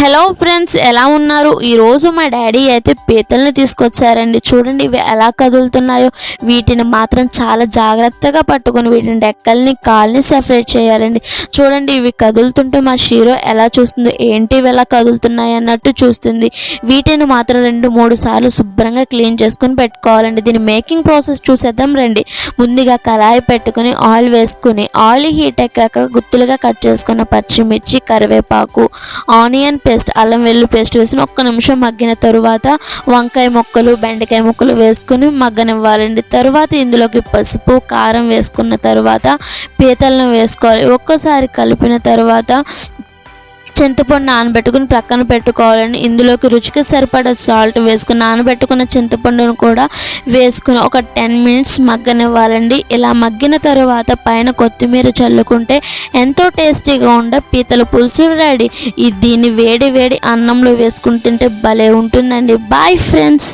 Hello friends ఎలా ఉన్నారు? ఈరోజు మా డాడీ అయితే పీతల్ని తీసుకొచ్చారండి. చూడండి ఇవి ఎలా కదులుతున్నాయో. వీటిని మాత్రం చాలా జాగ్రత్తగా పట్టుకొని వీటిని డెక్కల్ని కాల్ని సెపరేట్ చేయాలండి. చూడండి ఇవి కదులుతుంటే మా షీరో ఎలా చూస్తుందో? ఏంటి ఇవి ఎలా కదులుతున్నాయి అన్నట్టు చూస్తుంది. వీటిని మాత్రం రెండు మూడు సార్లు శుభ్రంగా క్లీన్ చేసుకొని పెట్టుకోవాలండి. దీని మేకింగ్ ప్రాసెస్ చూసేద్దాం రండి. ముందుగా కళాయి పెట్టుకొని ఆయిల్ వేసుకుని ఆయిల్ హీట్ ఎక్కాక గుత్తులుగా కట్ చేసుకున్న పచ్చిమిర్చి కరివేపాకు ఆనియన్ పేస్ట్ అల్లం వెల్లుల్లి పేస్ట్ వేసుకుని ఒక్క నిమిషం మగ్గిన తరువాత వంకాయ ముక్కలు బెండకాయ ముక్కలు వేసుకుని మగ్గనివ్వాలండి. తర్వాత ఇందులోకి పసుపు కారం వేసుకున్న తర్వాత పీతలను వేసుకోవాలి. ఒక్కసారి కలిపిన తర్వాత చింతపండు నానబెట్టుకుని ప్రక్కన పెట్టుకోవాలండి. ఇందులోకి రుచికి సరిపడా సాల్ట్ వేసుకుని నానబెట్టుకున్న చింతపండును కూడా వేసుకుని ఒక టెన్ మినిట్స్ మగ్గనివ్వాలండి. ఇలా మగ్గిన తర్వాత పైన కొత్తిమీర చల్లుకుంటే ఎంతో టేస్టీగా ఉండే పీతల పులుసు రెడీ. ఈ దీన్ని వేడి వేడి అన్నంలో వేసుకుని తింటే భలే ఉంటుందండి. Bye friends